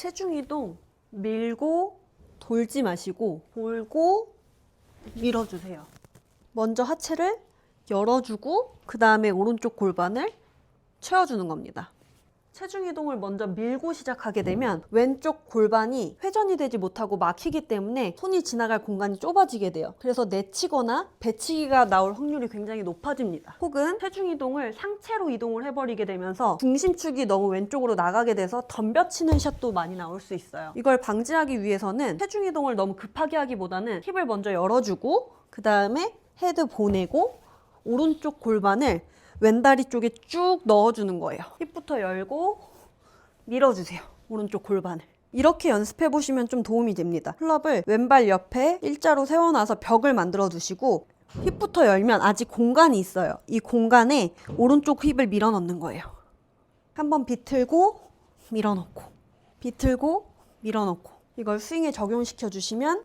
체중 이동 밀고 돌지 마시고 돌고 밀어주세요. 먼저 하체를 열어주고 그 다음에 오른쪽 골반을 채워주는 겁니다. 체중 이동을 먼저 밀고 시작하게 되면 왼쪽 골반이 회전이 되지 못하고 막히기 때문에 손이 지나갈 공간이 좁아지게 돼요. 그래서 내치거나 배치기가 나올 확률이 굉장히 높아집니다. 혹은 체중 이동을 상체로 이동을 해버리게 되면서 중심축이 너무 왼쪽으로 나가게 돼서 덤벼치는 샷도 많이 나올 수 있어요. 이걸 방지하기 위해서는 체중 이동을 너무 급하게 하기보다는 힙을 먼저 열어주고 그 다음에 헤드 보내고 오른쪽 골반을 왼다리 쪽에 쭉 넣어주는 거예요. 힙부터 열고 밀어주세요. 오른쪽 골반을. 이렇게 연습해 보시면 좀 도움이 됩니다. 클럽을 왼발 옆에 일자로 세워놔서 벽을 만들어 두시고 힙부터 열면 아직 공간이 있어요. 이 공간에 오른쪽 힙을 밀어 넣는 거예요. 한번 비틀고 밀어 넣고 비틀고 밀어 넣고 이걸 스윙에 적용시켜 주시면